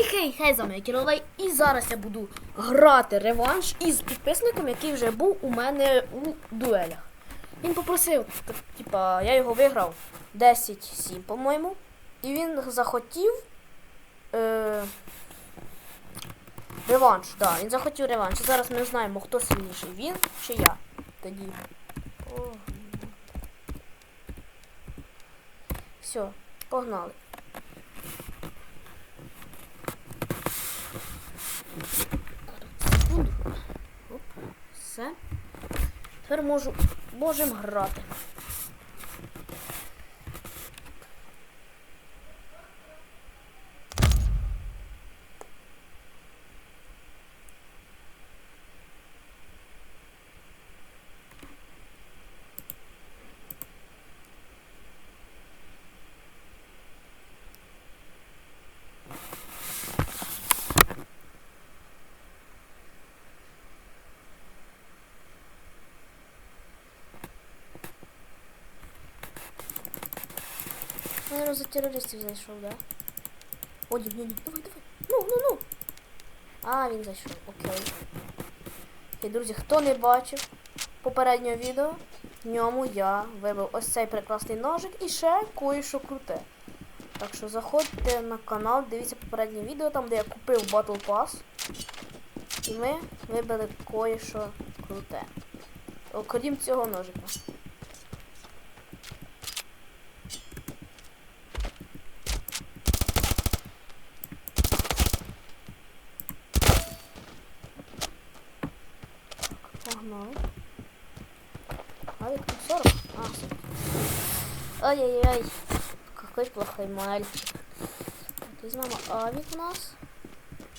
І хей, хей, з вами Кіровей. І зараз я буду грати реванш із підписником, який вже був у мене у дуелях. Він попросив, типа, я його виграв 10-7, по-моєму. І він захотів. Е, реванш, так, да, він захотів реванш. Зараз ми знаємо, хто сильніший, він чи я. Тоді. О. Все, погнали. Секунду. Оп, все. Тепер можу можемо грати. За терористів зайшов, да? О, ні, ні, ні, давай, давай. Ну, ну, ну. А, він зайшов, окей. І, друзі, хто не бачив попереднього відео, в ньому я вибив ось цей прекрасний ножик і ще кое-що круте. Так що заходьте на канал, дивіться попереднє відео, там де я купив Battle Pass. І ми вибили кое-що круте. Окрім цього ножика. Погнали. Авик тут 40? А, 40. Ай-яй-яй. Какой мальчик. Візьмемо Авік у нас.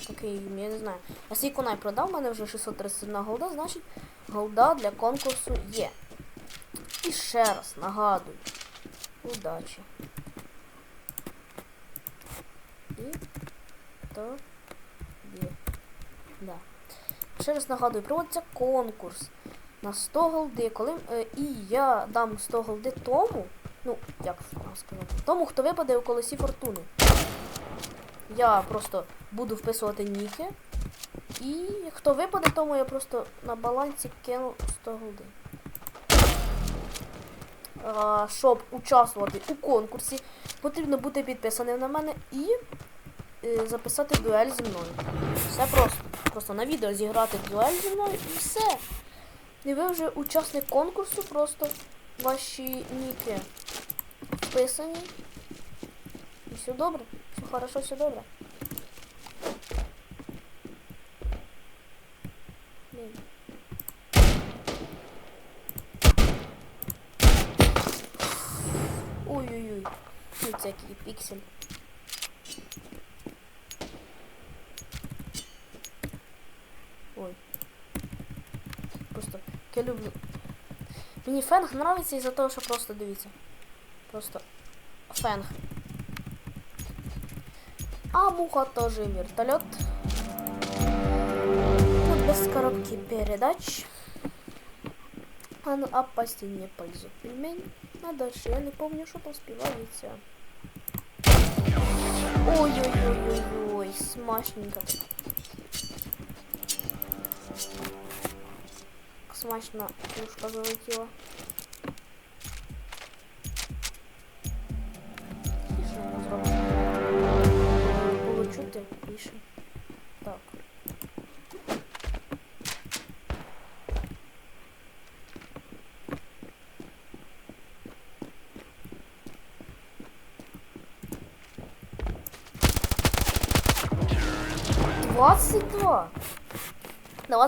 Такий, я не знаю. Я свій конай продав, у мене вже 631 голда, значить голда для конкурсу є. І ще раз нагадую. Удачі. І то є. Да. Ще раз нагадую, проводиться конкурс на 100 голди. Коли, е, і я дам 100 голди тому, ну, як сказати, тому, хто випаде у колесі фортуни. Я просто буду вписувати ніки. І хто випаде, тому я просто на балансі кину 100 голди. Щоб участвувати у конкурсі, потрібно бути підписаним на мене і е, записати дуель зі мною. Все просто. Просто на відео зіграти дуель зі мною і все. І ви вже учасник конкурсу, просто ваші ніки вписані. І все добре. Все хорошо, все добре. Ой-ой-ой. Тут всякий піксель. Мені фенг нравиться із-за того, що просто дивіться. Просто фенг. А муха тоже вертолет. Ну, без коробки передач. А ну, опасти не пользу. Пельмень. А дальше я не помню, что там спевается. Ой-ой-ой-ой-ой, смачненько. Смачно ушко залетіло.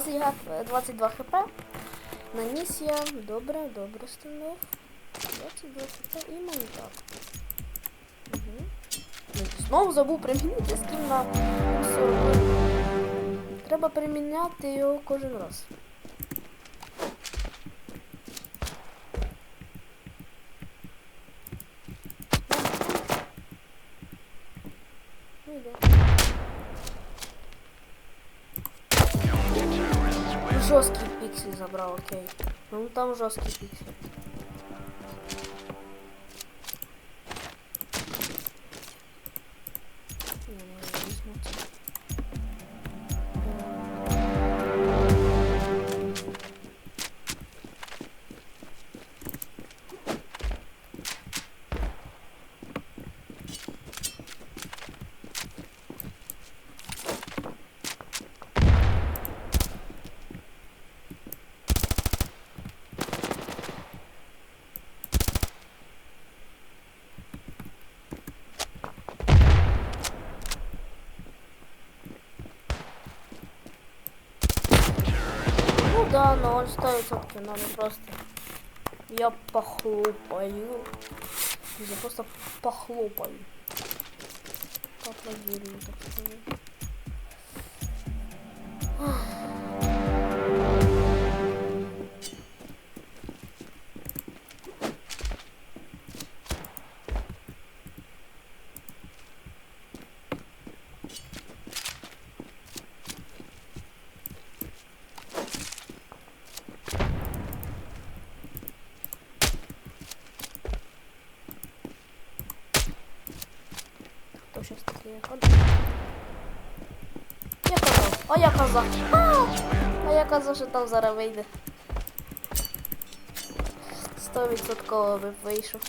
20, 22 хп. Наніс я. Добре, добре станув. 22 хп і монітор. Угу. Знову забув примінити скін на 40. Треба приміняти його кожен раз. Окей. Ну там жорсткий піксель. Да, но он 100% надо просто... Я похлопаю. Я просто похлопаю. Поаплодирую, так сказать. Я казав, а я казав. А, я казав, що там зараз вийде. Сто відсотково вийшов.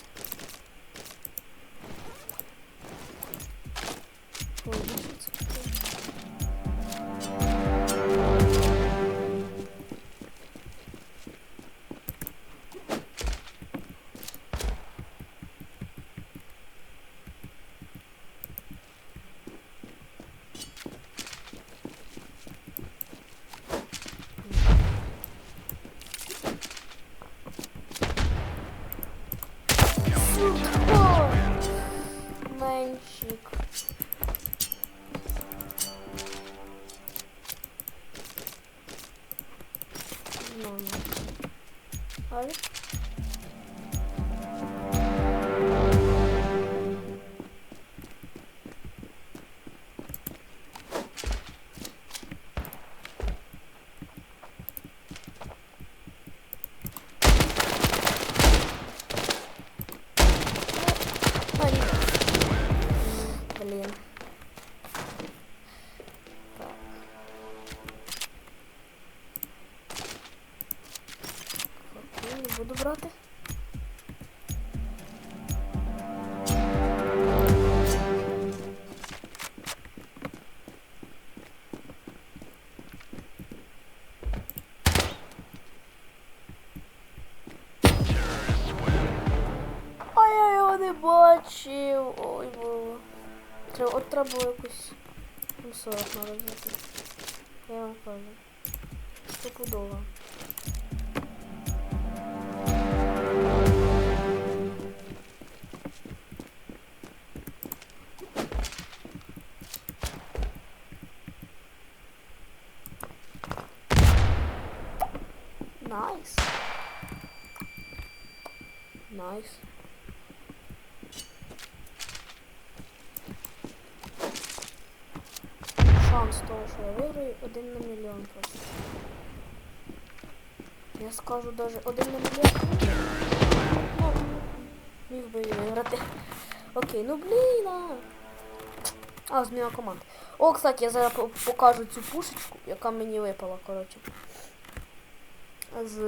Не бачив. Ой, було. Треба, от треба було якусь М40 надо взяти. Я вам кажу. Стопудово. Один на мільйон просто. Я скажу даже один на мільйон. Ну, міг би виграти. Окей, ну блін. А, зміна команд. О, кстати, я зараз покажу цю пушечку, яка мені випала, коротше. З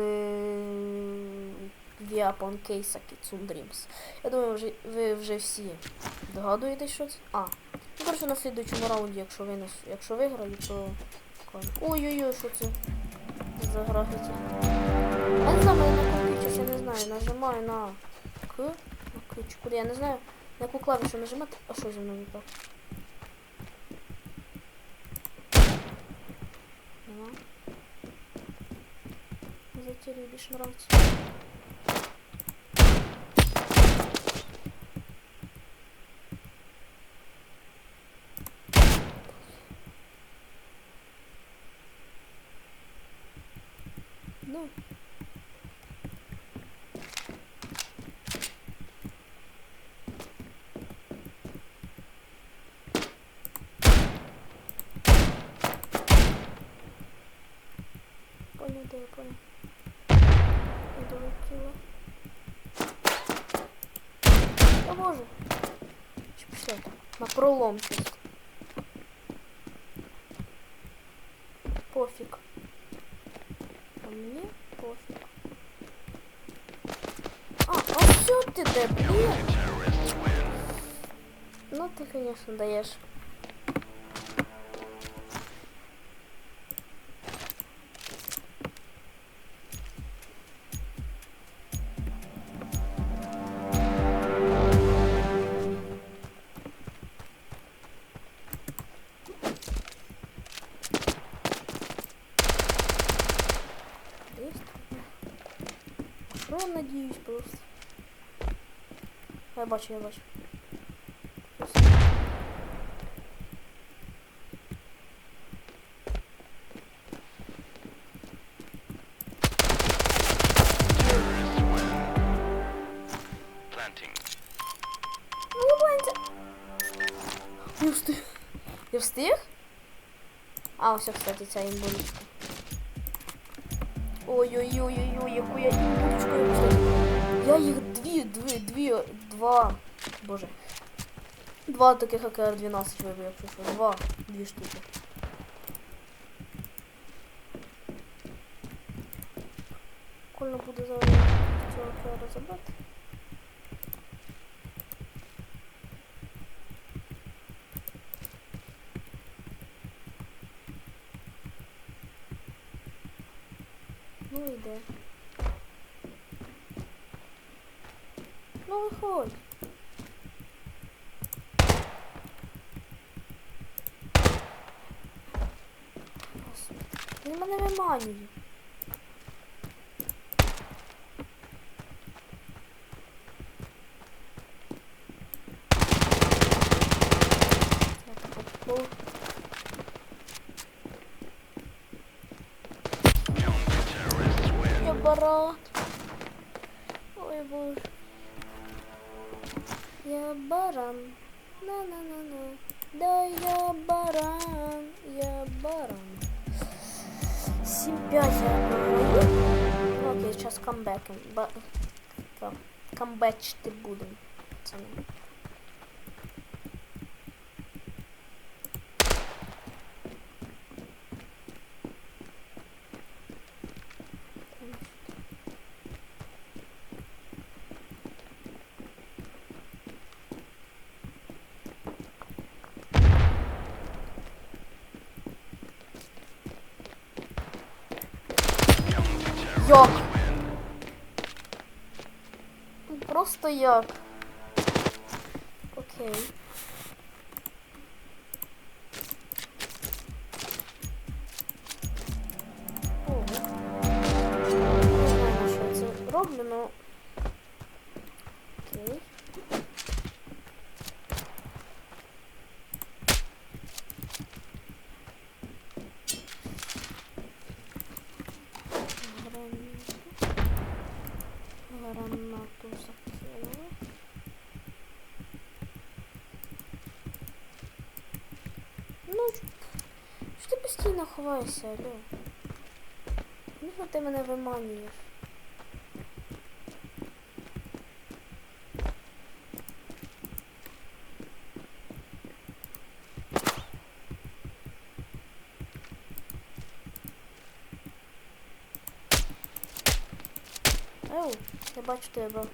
Weapon Case Kitsune Dreams. Я думаю, вже, ви вже всі догадуєтесь, що це. А, Ну, коротше, на слідуючому раунді, якщо ви якщо виграю, то. Покажу. Ой-ой-ой, що це за графіті. Я не знаю, на комп'ютері ще не знаю. Нажимаю на К. На К куди, я не знаю, на яку клавішу нажимати. А що зі мною не так? Нема. Затерю більше нравиться. Да, я понял. Долетела. Да боже. Что пішло там? На пролом щось. Пофиг. А мне пофиг. А, а все ты, да блин? Ну ты, конечно, даешь. Бачу, я бачу. Planting. Ну, встиг. Я встиг? А, ось, кстати, ця імбулечка. Ой-ой-ой-ой-ой, яку я імбулечку я. Я їх дві, дві, дві, два. Боже. Два таких АКР-12 вибив, якщо що. Два, дві штуки. Прикольно буде зараз цього АКР забрати. Ну йде. Ну виходь. Господи, Він мене виманює. 7-5 я програю. Ну, окей, сейчас камбеком. Ба... будем, камбечити будемо. Пацани. Як? Ну, Просто як? Ховаєшся, алло? Ну, ти мене виманюєш. Оу, я бачу тебе.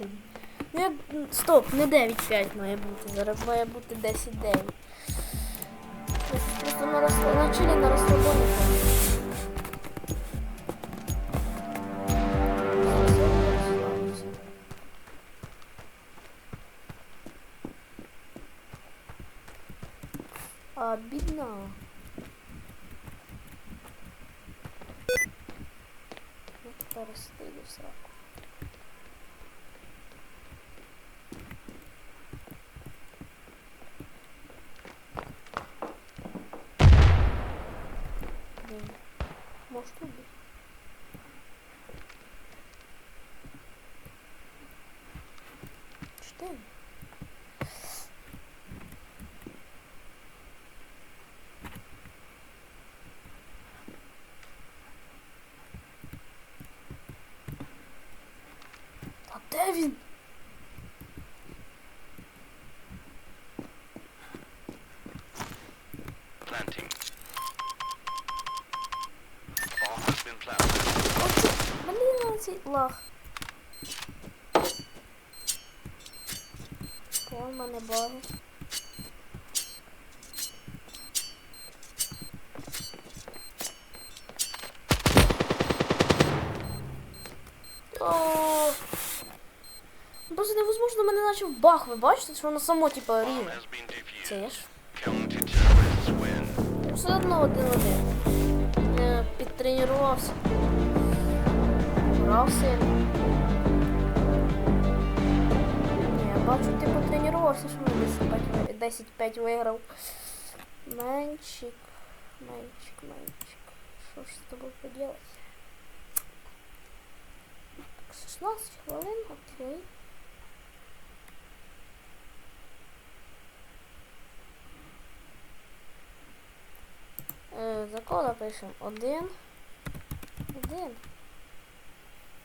10. Ну як... Стоп, не 9-5 має бути. Зараз має бути 10,9. Просто на розначення на розслабоні. А бідна. ding. Dat Devin. Planting. Bomb has been planted. Wat? Wanneer zit lach? В мене. О, Просто невозможно мене наче в бах, ви бачите, що воно само Bomb рівне. Це ж. Counter-terrorists. Все одно один-один. Не підтренувався. Грав бачу, ти потренувався, що ми 10-5 10-5 виграв. Менчик. Менчик, менчик. Що ж з тобою поділати? 16 хвилин, окей. Е, за кола пишемо один. Один.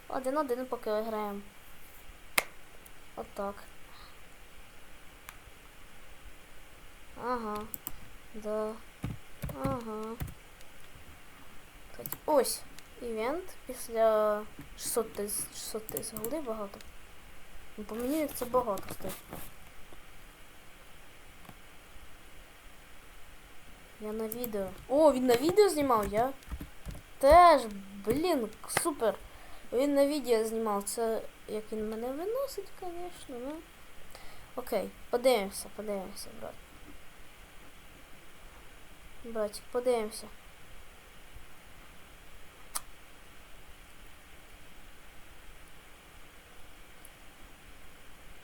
Один один поки граємо. Отак. Ага. Да. Ага. Ось. Івент після 600 тисяч 600 тисяч голди багато. Ну, по мені це багато стоїть. Я на відео. О, він на відео знімав, я. Теж, блін, супер. Він на відео знімав. Це як він мене виносить, звісно, ну. Окей, подивимося, подивимося, брат. Братик, подивимося.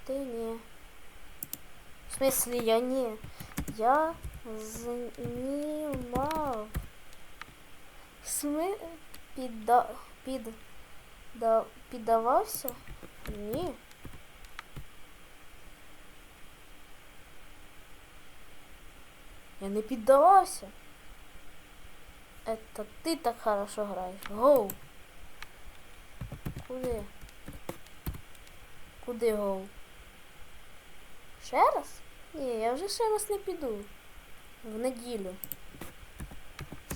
Ти ні. В смислі, я ні. Я знімав. Сми підда... під... Да... піддавався? Ні. Я не піддавався. Это ти так хорошо граєш. Гоу. Куди? Куди гоу? Ще раз? Ні, я вже ще раз не піду. В неділю.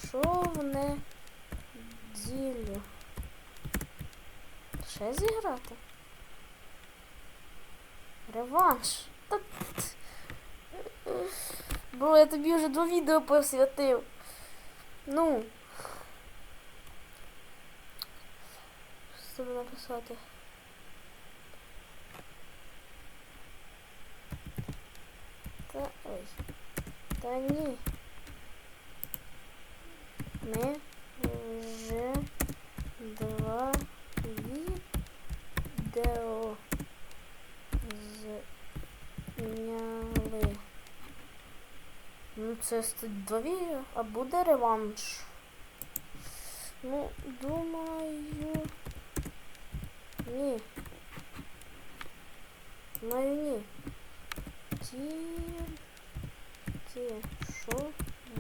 Що в неділю? Ще зіграти? Реванш. Та... Бро, я тобі вже два відео посвятив. Ну. Що тобі написати? Та ой. Та ні. Ми вже два відео зняли. Ну, це два а буде реванш. Ну, думаю. Ні. Думаю, ні. Тільки що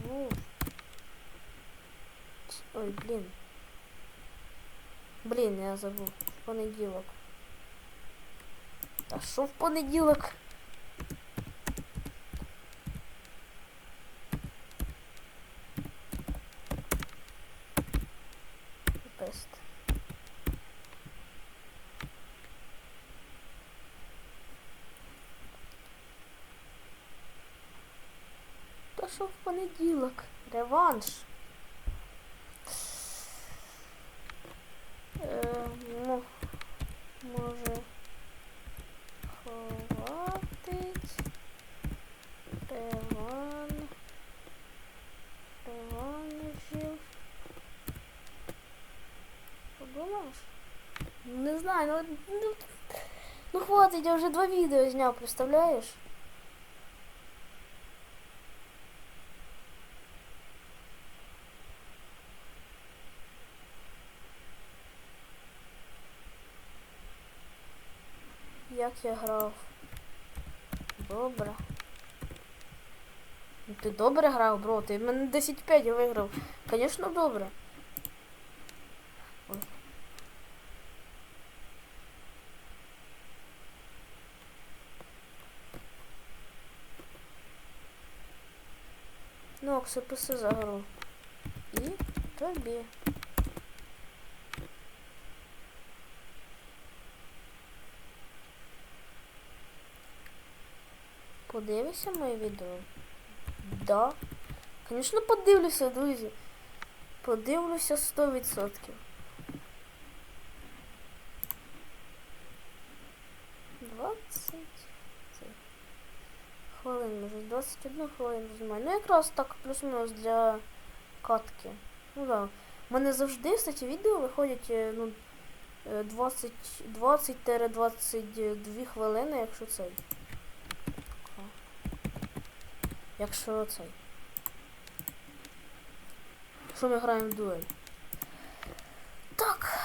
був. Ой, блін. Блін, я забув. В понеділок. Та що в понеділок? Тест. Та що в понеділок? Реванш. Е, мо- може хватить реван реваншів. Подумаєш? Не знаю, ну, ну, ну хватить, я вже два відео зняв, представляєш? я грав. Добре. Ну, ти добре грав, бро, ти мене 10-5 виграв. Звісно, добре. Ой. Ну, Окса, писи за гру. І тобі. Подивишся моє відео? Да. Звісно, подивлюся, друзі. Подивлюся 100%. Двадцять. це, Хвилин, може, 21 хвилину знімаю. Ну якраз так плюс-мінус для катки. Ну да. У мене завжди, кстати, відео виходять е, ну, е, 20 20-22 хвилини, якщо цей. Якщо цей. Що ми граємо в дуель? Так.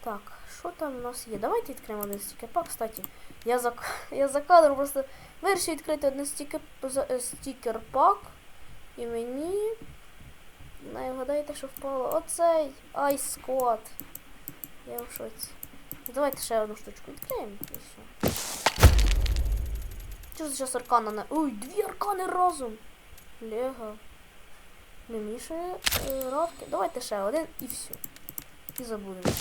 Так, що там у нас є? Давайте відкриємо один стікер-пак, кстати. Я за, я за кадром просто вирішив відкрити один стікер, е, стікер-пак. І мені. Не вгадайте, що впало. Оцей Ice Squad. Я в шоці. Давайте ще одну штучку відкриємо. І все. Що зараз аркана на. Ой, дві аркани разом! Лего. Не мішає е, радки. Давайте ще один і все. І забудемо.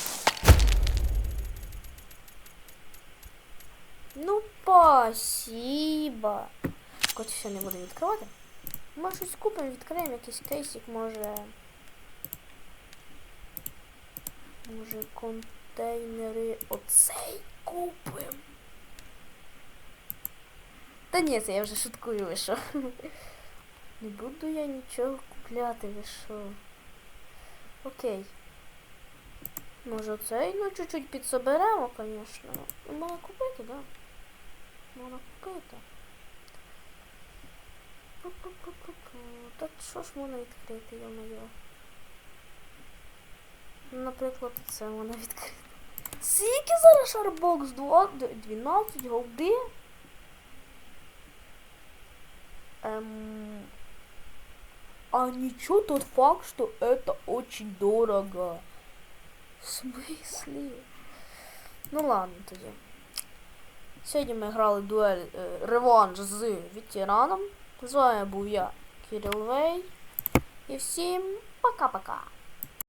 Ну, спасибо. Хоч ще не буду відкривати. Може щось купимо, відкриємо якийсь кейсик, може. Може контейнери оцей купимо. Та ні, це я вже шуткую, ви що. Не буду я нічого купляти, ви що. Окей. Може цей, ну чуть-чуть підсоберемо, звісно. Можна купити, да? Можна купити. Пу-пу-пу-пу-пу. Та що ж можна відкрити, я моє? Наприклад, це можна відкрити. Скільки зараз шарбокс? Два- д- 12 голди? Эм... А ничего тот факт, что это очень дорого. В смысле? Ну ладно тоді. Сьогодні ми грали дуель е, реванш з ветераном. З вами був я, Кирил Вей. І всім пока-пока.